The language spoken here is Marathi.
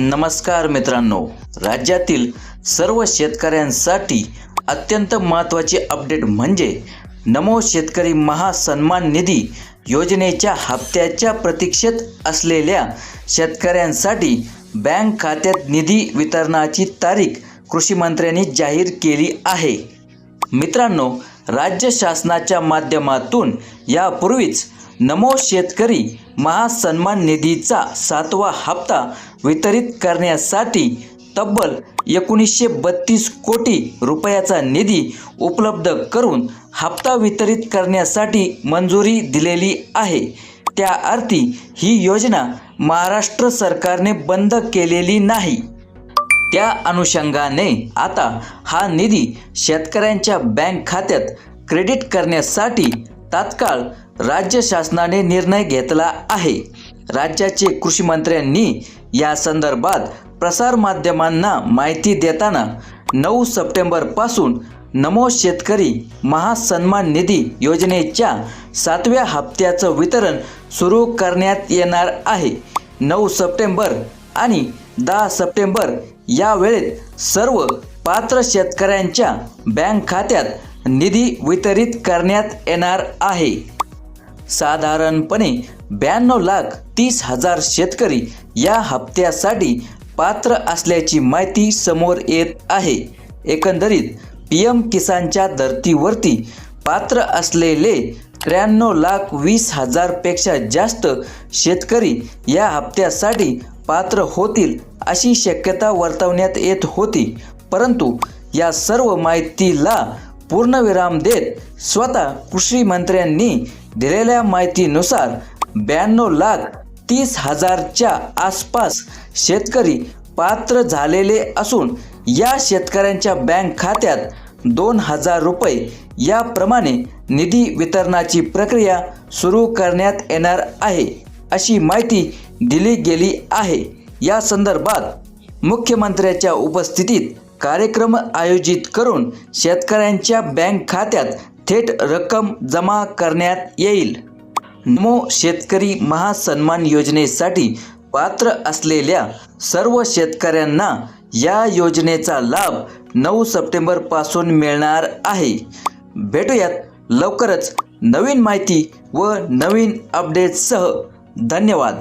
नमस्कार मित्रांनो. राज्यातील सर्व शेतकऱ्यांसाठी अत्यंत महत्त्वाचे अपडेट म्हणजे नमो शेतकरी महासन्मान निधी योजनेच्या हप्त्याच्या प्रतीक्षेत असलेल्या शेतकऱ्यांसाठी बँक खात्यात निधी वितरणाची तारीख कृषीमंत्र्यांनी जाहीर केली आहे. मित्रांनो राज्य शासनाच्या माध्यमातून यापूर्वीच नमो शेतकरी महासन्मान निधीचा सातवा हप्ता वितरित करण्यासाठी तब्बल एकोणीसशे बत्तीस कोटी रुपयाचा निधी उपलब्ध करून हप्ता वितरित करण्यासाठी मंजुरी दिलेली आहे. त्या अर्थी ही योजना महाराष्ट्र सरकारने बंद केलेली नाही. त्या अनुषंगाने आता हा निधी शेतकऱ्यांच्या बँक खात्यात क्रेडिट करण्यासाठी तात्काळ राज्य शासनाने निर्णय घेतला आहे. राज्याचे कृषी मंत्र्यांनी या संदर्भात प्रसारमाध्यमांना माहिती देताना नऊ सप्टेंबरपासून नमो शेतकरी महासन्मान निधी योजनेच्या सातव्या हप्त्याचं वितरण सुरू करण्यात येणार आहे. नऊ सप्टेंबर आणि दहा सप्टेंबर या वेळेत सर्व पात्र शेतकऱ्यांच्या बँक खात्यात निधी वितरित करण्यात येणार आहे. साधारणपणे ब्याण्णव लाख तीस हजार शेतकरी या हप्त्यासाठी पात्र असल्याची माहिती समोर येत आहे. एकंदरीत पी एम किसानच्या धर्तीवरती पात्र असलेले त्र्याण्णव लाख वीस हजारपेक्षा जास्त शेतकरी या हप्त्यासाठी पात्र होतील अशी शक्यता वर्तवण्यात येत होती. परंतु या सर्व माहितीला पूर्णविराम देत स्वतः कृषी मंत्र्यांनी दिलेल्या माहितीनुसार ब्याण्णव लाख तीस हजारच्या आसपास शेतकरी पात्र झालेले असून या शेतकऱ्यांच्या बँक खात्यात दोन हजार रुपये याप्रमाणे निधी वितरणाची प्रक्रिया सुरू करण्यात येणार आहे अशी माहिती दिली गेली आहे. या संदर्भात मुख्यमंत्र्याच्या उपस्थितीत कार्यक्रम आयोजित करून शेतकऱ्यांच्या बँक खात्यात थेट रक्कम जमा करण्यात येईल. नमो शेतकरी महासन्मान योजनेसाठी पात्र असलेल्या सर्व शेतकऱ्यांना या योजनेचा लाभ नऊ सप्टेंबरपासून मिळणार आहे. भेटूयात लवकरच नवीन माहिती व नवीन अपडेट्ससह. धन्यवाद.